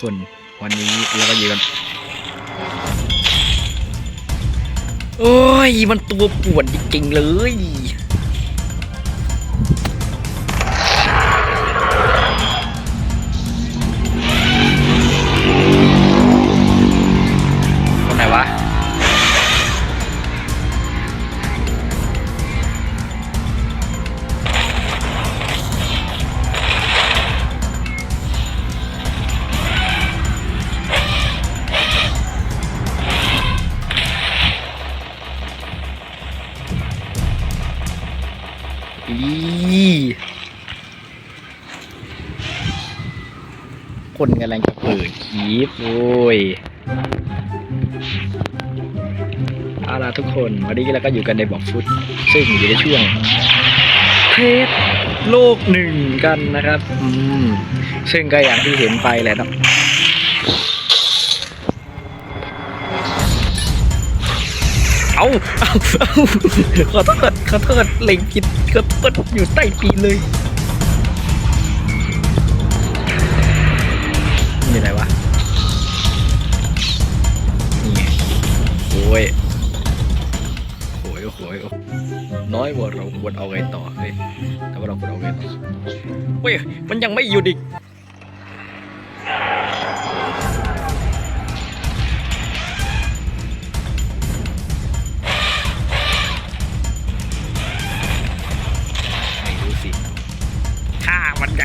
คน วันนี้เราก็อยู่กันโอ้ย มันตัวปวดจริงๆเลย โว้ยเอาล่ะทุกคนวันนี้เราก็อยู่กันในบอกฟุต ซึ่งอยู่ในช่วงเทสโลกหนึ่งกันนะครับอืมซึ่งก็อย่างที่เห็นไปแหละเนาะเอาเอาเอาขอโทษขอโทษเล็งผิดขอโทษอยู่ใต้ปีเลย น้อยกว่าเราควรเอาไงต่อเฮ้ยแต่ว่าเราควรเอาไงต่อเฮ้ยมันยังไม่หยุดอีกไม่รู้สิฆ่ามันไง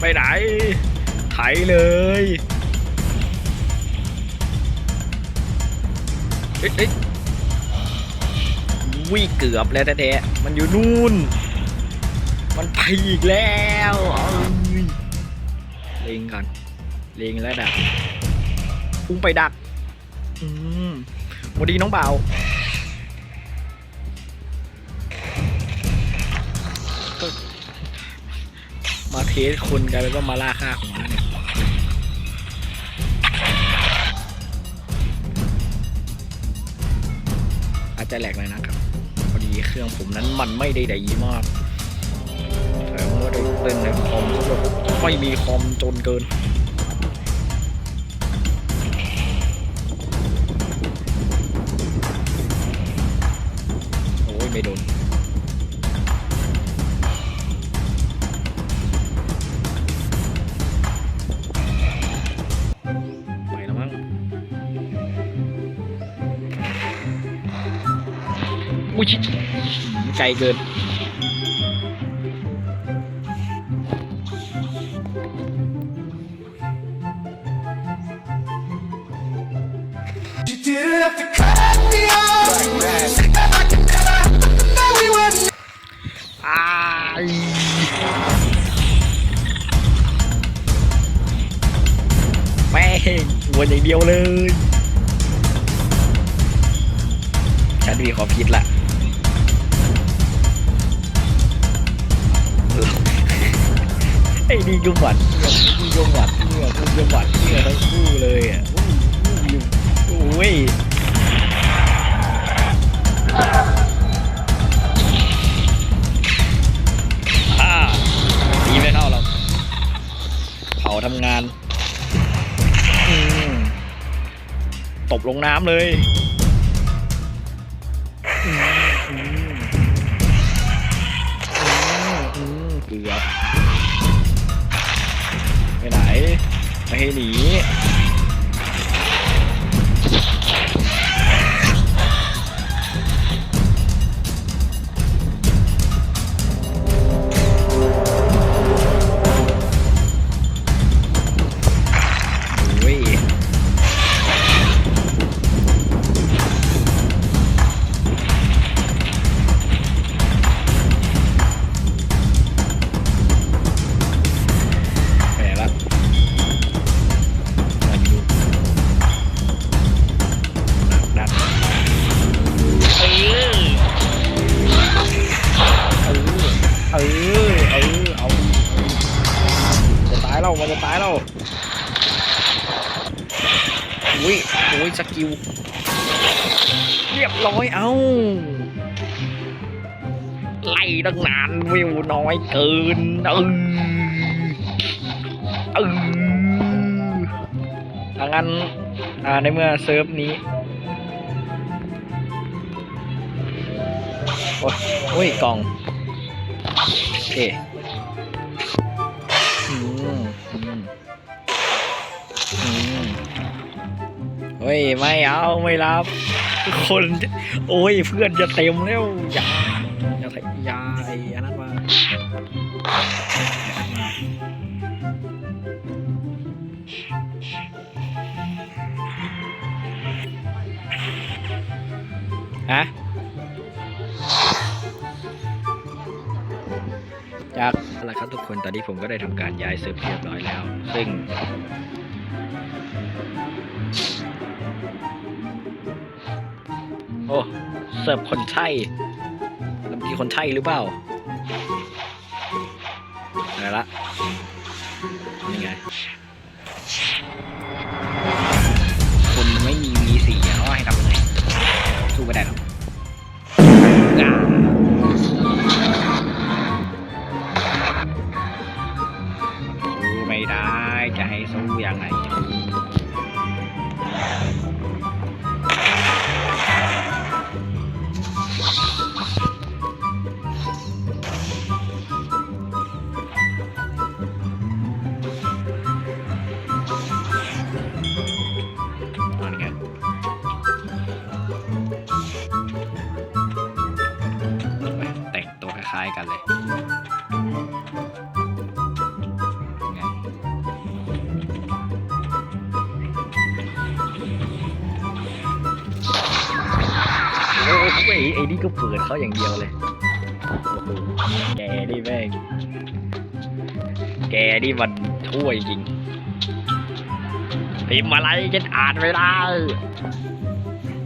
ไปไหนไถเลย เอ๊ะวิ่งเกือบแล้วแท้ๆมันอยู่นู่น มันไปอีกแล้วเล็งก่อนเล็งแล้วดักพุ่งไปดัก อืมสวัสดีน้องเบามาเทสคนกลายเป็นว่ามาล่าฆ่าของม้าเนี่ย อาจะแหลกเลยนะครับพอดีเครื่องผมนั้นมันไม่ได้ดีมากแต่ว่อได้เล่นในคอมก็แบบไม่มีคอมจนเกินโอ้ยไม่โดนุชิไกลเกิน แม่งวนอย่างเดียวเลย ฉันมีขอพิดละ ไอ้นี่ก็หวัดนี่ก็หวัดเนี่ยคุณก็หวัดเนี่ยทั้งคู่เลยอะโอ้ยตีไม่เข้าหรอกเผาทำงานตบลงน้ำเลยเกือบ ไปไหนไม่ให้หนี กิล เรียบร้อยเอ้า ไล่ตั้งนานวิวน้อยเกินเออเออถ้างั้นอ่าในเมื่อเซิร์ฟนี้โอ้ยโอ้ยกล่องโอเค ฮ้ยไม่เอาไม่รับ คน โอ้ยเพื่อนจะเต็มแล้วอย่าอย่าใส่อยาไอ้อันนั้นมาฮะจากอาละครับทุกคนตอนนี้ผมก็ได้ทำการย้ายเซิร์ฟเรียบร้อยแล้ว ซึ่ง อ้เสิร์ฟคนไทยล้วมีคนไทยหรือเปล่าอะไรละนี่ไงคุณไม่มีมีสีเขาให้ทำยังไงสู้ไม่ได้หรอกอ่าสู้ไม่ได้จะให้สู้ยังไง ไอ้ไอ้นี่ก็เปิดเขาอย่างเดียวเลยโอ้โหแกนี่แม่งแกนี่มันช่วยจริงพิมพ์อะไรฉันอ่านไม่ได้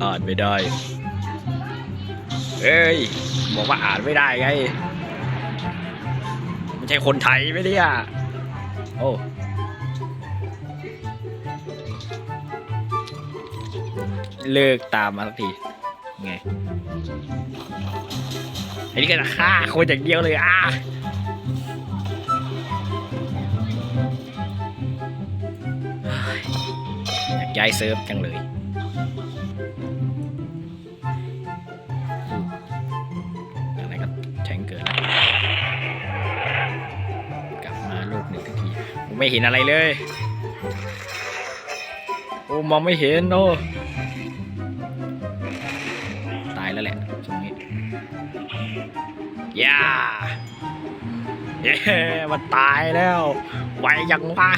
อ่านไม่ได้ เอ้ย บอกว่าอ่านไม่ได้ไงไม่ใช่คนไทยไหมเนี่ยโอ้เลิกตามมาสักที ไงอันนี้ก็จะฆ่าคนอย่างเดียวเลยอะอยากย้ายเซิร์ฟจังเลยอะไรก็แทงเกิดกลับมาโลกหนึ่งทีผมไม่เห็นอะไรเลย โอ้มองไม่เห็นโอ้ ยาเย้มันตายแล้ว ไวยังวะ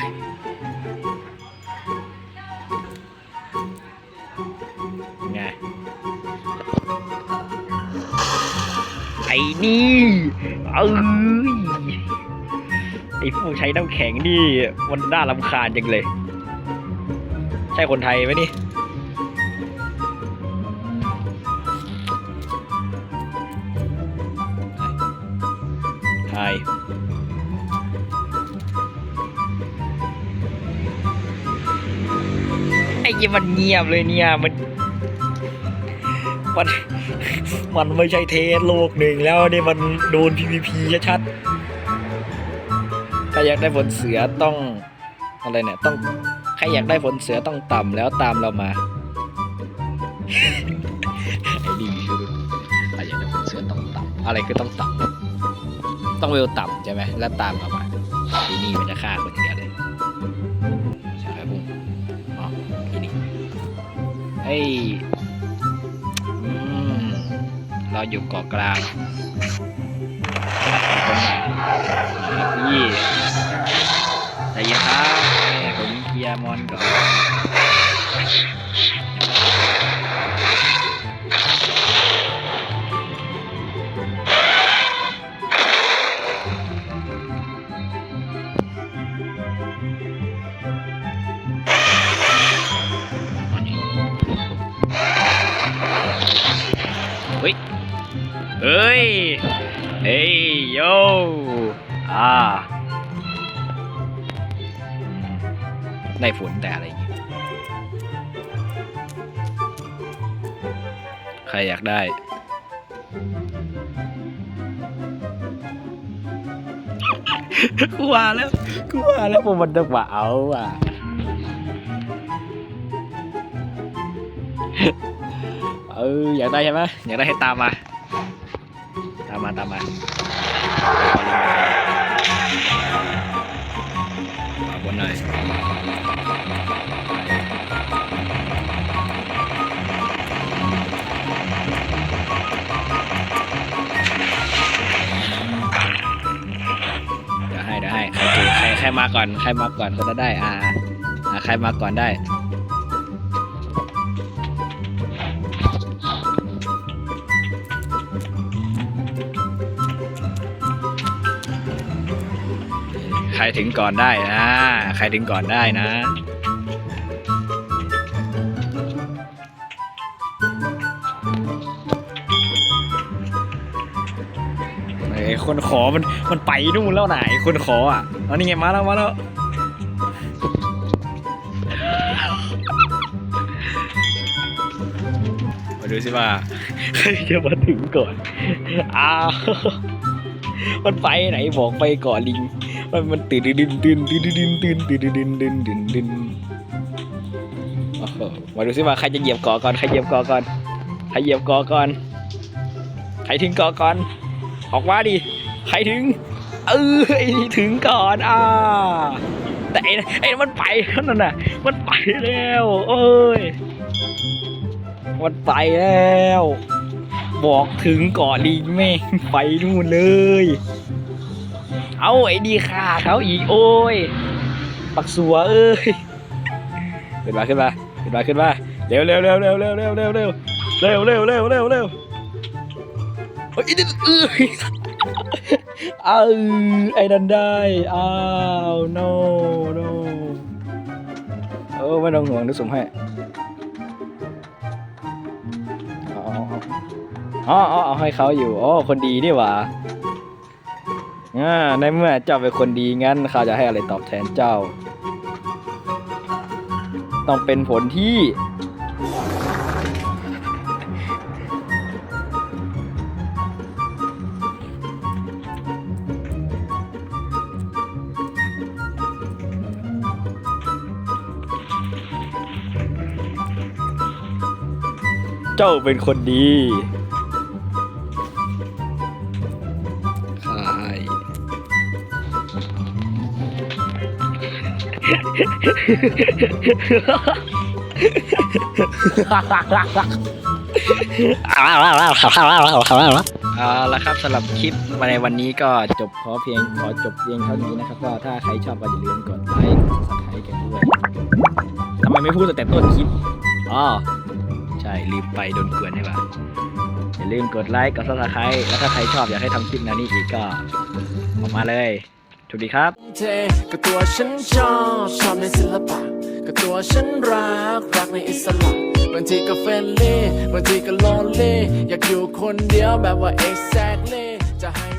ไงไอ้นี่เอ้ยไอ้ผู้ใช้น้ำแข็งนี่มันน่ารำคาญจังเลย ใช่คนไทยไหมนี่ ไทยไอ้ยี่มันเงียบเลยเนี่ยมันมัน มันไม่ใช่เทสโลกหนึ่งแล้วนี่มันโดน PVP ชัดๆถ้าอยากได้ผลเสือต้องอะไรเนี่ยต้องใครอยากได้ผลเสือต้องต่ำแล้วตามเรามาไอ้นี่คือใครอยากได้ผลเสือต้องต่ำอะไรคือต้องต่ำ ต้องเวลต่ำใช่ไหมแล้วตามเรามาทีนี่มันจะฆ่าคนเดียวเลยใช่ไหมพุ่งอ๋อทีนี่เฮ้ยเราอยู่เกาะกลางพี่ใจเย็นครับผมเคียร์มอนก่อน เฮ้ย เฮ้ยโยอ่าอืมได้ผลแต่อะไรอย่างงี้ใครอยากได้ กูว่าแล้วกูว่าแล้วผมมันจะว่าเอาอะเอออยากได้ใช่ไหมอยากได้ให้ตามมาตามมาตามมาขอบนหน่อยเดี๋ยวให้เดี๋ยวให้ใครจูใครใครมาก่อนใครมาก่อนคนนั้นได้อาอ่าใครมาก่อนได้ ใครถึงก่อนได้นะ ใครถึงก่อนได้นะ ไอ้คนขอมันมันไปนู่นแล้วไหนะไอ้คนขออะเอานี่ไงมาแล้วมาแล้ว มาดูสิว่าใครจะมาถึงก่อน อ้าว มันไปไหนบอกไปก่อนลิง มันมันตื่นตื่นตื่นตื่นตื่นตื่นตื่นตื่นตื่นตื่นตื่นโอ้โหมาดูสิว่าใครจะเหยียบเกาะก่อนใครเหยียบเกาะก่อนใครเหยียบเกาะก่อนใครถึงเกาะก่อน ออกมาดิใครถึงเออไอ้นี่ถึงก่อนอ่าแต่ไอ้ไอ้มันไปนั่นน่ะ มันไปแล้วเอ้ยมันไปแล้ว บอกถึงเกาะลิงแม่งไปนู่นเลย เอาไอ้ดีฆ่าเขาอีกโอ้ย ปักสัวเอ้ยขึ้นมาขึ้นมาขึ้นมาขึ้นมาเร็วเร็วเร็วเร็วเร็วเร็วเร็วเร็วเร็วเร็วเร็วเร็วเร็วเฮ้ยเอ้ยเอาไอ้ดันได้อ้าว no no เออไม่ต้องห่วงนึกสมให้อาเออาเอเอาให้เขาอยู่อ๋อคนดีนี่หว่า อ่าในเมื่อเจ้าเป็นคนดีงั้นข้าจะให้อะไรตอบแทนเจ้า ต้องเป็นผลที่ เจ้าเป็นคนดี เอาละครับสำหรับคลิปมาในวันนี้ก็จบขอเพียงขอจบเพียงเท่านี้นะครับ ก็ถ้าใครชอบก็อย่าลืมกดไลค์กดซับสไครต์กันด้วยทำไมไม่พูดตั้งแต่ต้นคลิปอ๋อใช่ลืมไปโดนเกวนใช่ปะอย่าลืมกดไลค์กดซับสไครต์แล้วถ้าใครชอบอยากให้ทำคลิปแนวนี้อีกก็ออกมาเลย สวัสดีครับเทก็ตัวฉันชอบชอบในศิลปะก็ตัวฉันรักรักในอิสระบางทีก็เฟรนลี่บางทีก็โลนลี่อยากอยู่คนเดียวแบบว่า exactly จะให้